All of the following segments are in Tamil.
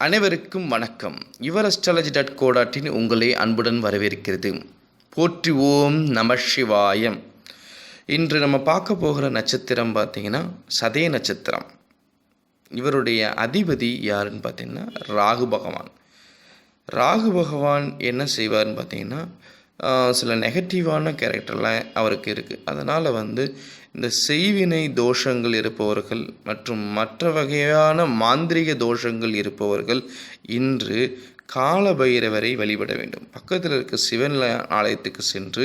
அனைவருக்கும் வணக்கம். யுவர் அஸ்ட்ராலஜி டாட் கோடாட்டின் உங்களை அன்புடன் வரவேற்கிறது. போற்றி ஓம் நம சிவாயம் இன்று நம்ம பார்க்க போகிற நட்சத்திரம் பார்த்தீங்கன்னா சதய நட்சத்திரம். இவருடைய அதிபதி யாருன்னு பார்த்தீங்கன்னா ராகு பகவான். ராகு பகவான் என்ன செய்வார்னு பார்த்தீங்கன்னா சில நெகட்டிவான கேரக்டர்லாம் அவருக்கு இருக்குது அதனால் வந்து இந்த செய்வினை தோஷங்கள் இருப்பவர்கள் மற்றும் மற்ற வகையான மாந்திரிக தோஷங்கள் இருப்பவர்கள் இன்று காலபைரவரை வழிபட வேண்டும். பக்கத்தில் இருக்க சிவன் ஆலயத்துக்கு சென்று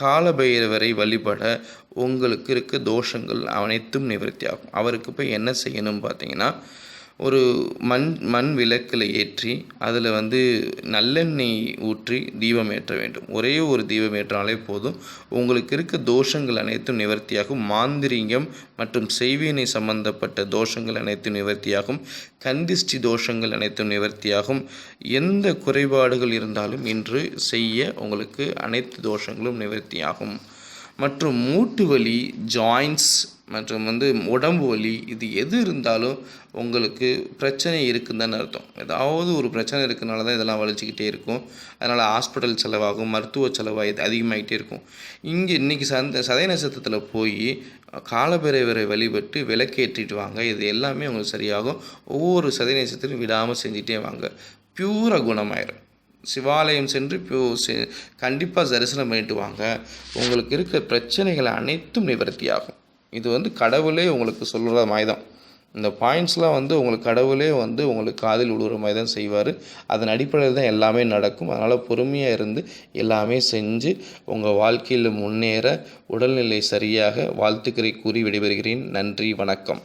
காலபைரவரை வழிபட உங்களுக்கு இருக்க தோஷங்கள் அனைத்தும் நிவர்த்தியாகும் அவருக்கு போய் என்ன செய்யணும் பார்த்தீங்கன்னா ஒரு மண் மண் விளக்கில் ஏற்றி அதில் வந்து நல்லெண்ணெய் ஊற்றி தீபம் ஏற்ற வேண்டும். ஒரே ஒரு தீபம் ஏற்றினாலே போதும். உங்களுக்கு இருக்க தோஷங்கள் அனைத்தும் நிவர்த்தியாகும். மாந்திரீகம் மற்றும் செய்வினை சம்பந்தப்பட்ட தோஷங்கள் அனைத்தும் நிவர்த்தியாகும். கந்திஷ்டி தோஷங்கள் அனைத்தும் நிவர்த்தியாகும். எந்த குறைபாடுகள் இருந்தாலும் இன்று செய்ய உங்களுக்கு அனைத்து தோஷங்களும் நிவர்த்தியாகும். மற்றும் மூட்டு வலி ஜாயின்ஸ் மற்றும் வந்து உடம்பு வலி இது எது இருந்தாலும் உங்களுக்கு பிரச்சனை இருக்குதுன்னு அர்த்தம். ஏதாவது ஒரு பிரச்சனை இருக்கனால தான் இதெல்லாம் வலிச்சுக்கிட்டே இருக்கும். அதனால் ஹாஸ்பிட்டல் செலவாகும் மருத்துவ செலவாக இது அதிகமாகிட்டே இருக்கும். இங்கே இன்றைக்கி சந்த சதய நட்சத்திரத்தில் போய் காலபைரவரை வழிபட்டு விளக்கேற்றிட்டு வாங்க. இது எல்லாமே உங்களுக்கு சரியாகும். ஒவ்வொரு சதய நட்சத்திரம் விடாமல் செஞ்சுட்டே வாங்க. பியூராக குணமாயிரும். சிவாலயம் சென்று இப்போ கண்டிப்பாக தரிசனம் பண்ணிட்டு வாங்க. உங்களுக்கு இருக்க பிரச்சனைகள் அனைத்தும் நிவர்த்தியாகும். இது வந்து கடவுளே உங்களுக்கு சொல்கிற மாதிரி தான் இந்த பாயிண்ட்ஸ்லாம் வந்து உங்களுக்கு கடவுளே வந்து உங்களுக்கு காதில் விழுகிற மாதிரி தான் செய்வார். அதன் அடிப்படையில் தான் எல்லாமே நடக்கும். அதனால் பொறுமையாக இருந்து எல்லாமே செஞ்சு உங்கள் வாழ்க்கையில் முன்னேற உடல்நிலை சரியாக வாழ்த்துக்களை கூறி விடைபெறுகிறேன். நன்றி வணக்கம்.